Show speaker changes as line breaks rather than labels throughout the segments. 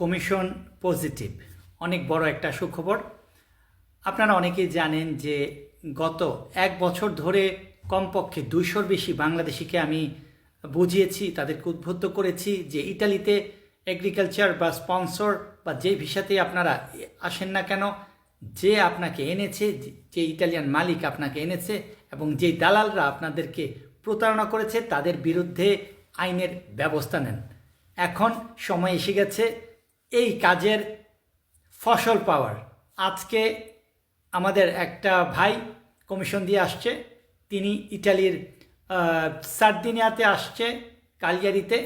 Commission positive, অনেক বড় একটা সুখবর। আপনারা অনেকেই জানেন যে গত এক বছর ধরে কমপক্ষে দুইশোর বেশি বাংলাদেশিকে আমি বুঝিয়েছি, তাদেরকে উদ্বুদ্ধ করেছি যে ইটালিতে এগ্রিকালচার বা স্পন্সর বা যে ভিসাতেই আপনারা আসেন না কেন, যে আপনাকে এনেছে, যে- ইটালিয়ান মালিক আপনাকে এনেছে এবং যে দালালরা আপনাদেরকে প্রতারণা করেছে, তাদের বিরুদ্ধে আইনের ব্যবস্থা নেন। এখন সময় এসে গেছে এই কাজের ফসল পাওয়ার। আজকে আমাদের একটা ভাই কমিশন দিয়ে আসছে। তিনি ইটালির সার্দিনিয়াতে আসছে কালিয়ারিতে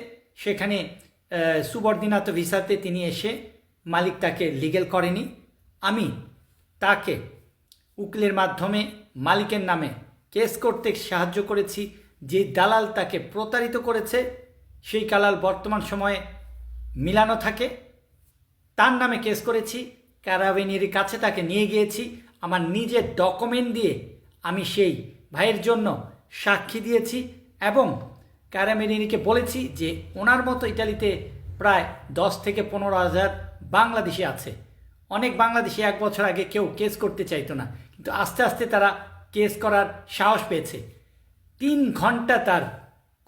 সেখানে সুবর্দিনাত ভিসাতে তিনি এসে মালিক তাকে লিগেল করেনি। আমি তাকে উকিলের মাধ্যমে মালিকের নামে কেস করতে সাহায্য করেছি। যে দালাল তাকে প্রতারিত করেছে, সেই কালাল বর্তমান সময়ে মিলানো থাকে। তার নামে কেস করেছি ক্যারাবিনির কাছে তাকে নিয়ে গিয়েছি, আমার নিজের ডকুমেন্ট দিয়ে আমি সেই ভাইয়ের জন্য সাক্ষী দিয়েছি এবং ক্যারাবিনিকে বলেছি যে ওনার মতো ইটালিতে প্রায় দশ থেকে পনেরো হাজার বাংলাদেশি আছে। অনেক বাংলাদেশি এক বছর আগে কেউ কেস করতে চাইতো না, কিন্তু আস্তে আস্তে তারা কেস করার সাহস পেয়েছে। তিন ঘণ্টা তার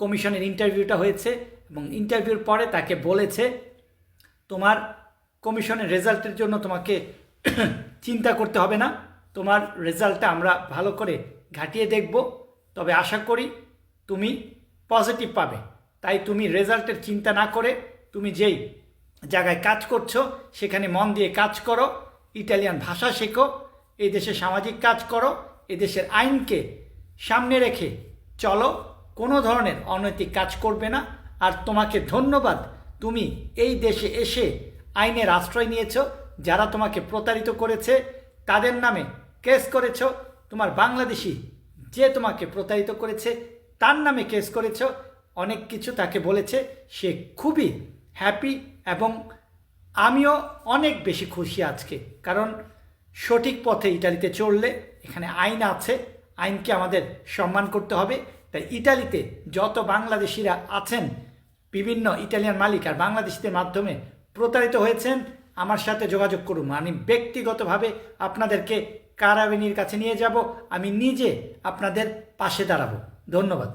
কমিশনের ইন্টারভিউটা হয়েছে এবং ইন্টারভিউর পরে তাকে বলেছে, তোমার কমিশনের রেজাল্টের জন্য তোমাকে চিন্তা করতে হবে না। তোমার রেজাল্টটা আমরা ভালো করে ঘাটিয়ে দেখব। তবে আশা করি তুমি পজিটিভ পাবে। তাই তুমি রেজাল্টের চিন্তা না করে তুমি যেই জায়গায় কাজ করছ, সেখানে মন দিয়ে কাজ করো, ইটালিয়ান ভাষা শেখো এই দেশে সামাজিক কাজ করো এই দেশের আইনকে সামনে রেখে চলো, কোনো ধরনের অনৈতিক কাজ করবে না। আর তোমাকে ধন্যবাদ, তুমি এই দেশে এসে আইনের আশ্রয় নিয়েছো, যারা তোমাকে প্রতারিত করেছে, তাদের নামে কেস করেছ, তোমার বাংলাদেশি যে তোমাকে প্রতারিত করেছে, তার নামে কেস করেছ, অনেক কিছু তাকে বলেছে, সে খুবই হ্যাপি এবং আমিও অনেক বেশি খুশি আজকে, কারণ সঠিক পথে ইটালিতে চললে এখানে আইন আছে, আইনকে আমাদের সম্মান করতে হবে, তাই ইটালিতে যত বাংলাদেশিরা আছেন, বিভিন্ন ইটালিয়ান মালিক আর বাংলাদেশিদের মাধ্যমে প্রতারিত হয়েছেন, আমার সাথে যোগাযোগ করুন। আমি ব্যক্তিগতভাবে আপনাদেরকে কারাবিনীর কাছে নিয়ে যাব, আমি নিজে আপনাদের পাশে দাঁড়াবো। ধন্যবাদ।